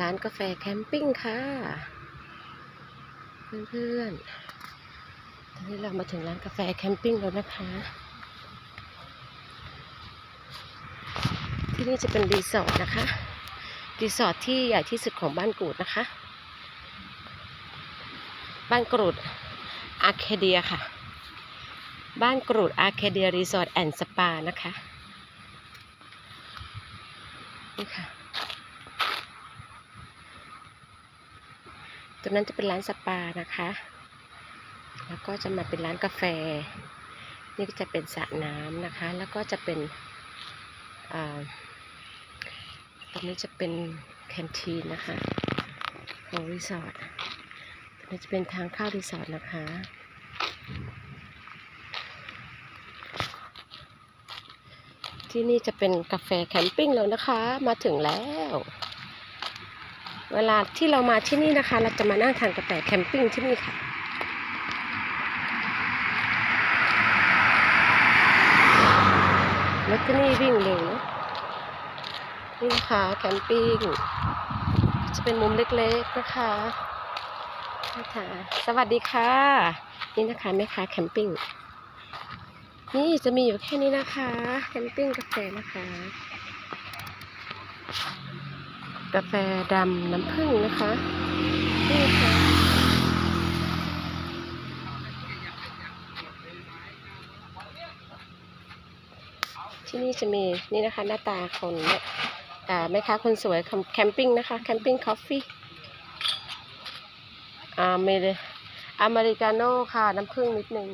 ร้านกาแฟแคมปิ้งค่ะ เพื่อนๆ ตอนนี้เรามาถึงร้านกาแฟแคมปิ้งแล้วนะคะ ที่นี่จะเป็นรีสอร์ทนะคะ รีสอร์ทที่ใหญ่ที่สุดของบ้านกรูดนะคะ บ้านกรูดอาร์เคเดียค่ะ บ้านกรูดอาร์เคเดียรีสอร์ทแอนด์สปานะคะนี่ค่ะ ตัวนั้นจะเป็นร้านสปานะคะ แล้วก็จะมาเป็นร้านกาแฟ นี่ก็จะเป็นสระน้ำนะคะ แล้วก็จะเป็นตรงนี้จะเป็นแคนทีนนะคะของรีสอร์ทตรงนี้จะเป็นทางเข้ารีสอร์ทนะคะที่นี่จะเป็นกาแฟแคมปิ้งแล้วนะคะ มาถึงแล้ว เวลาที่เรามาที่นี่นะคะ เราจะมานั่งทานกาแฟแคมปิ้งที่นี่ค่ะรถที่นี่วิ่งเร็วนะนี่นะคะแคมปิ้งจะเป็นมุมเล็กๆนะคะนะคะสวัสดีค่ะ นี่นะคะแม่ค้าแคมปิ้งนี่จะมีอยู่แค่นี้นะคะ แคมปิ้งกาแฟนะคะ กาแฟดำน้ำผึ้งนะคะนี่ค่ะที่นี่จะมีนี่นะคะหน้าตาคนเนี่ยแม่ค้าคนสวยแคมปิ้งนะคะแคมปิ้งคอฟฟี่อ่าเมเดอเมริกาโน่ค่ะ น้ำผึ้งนิดนึง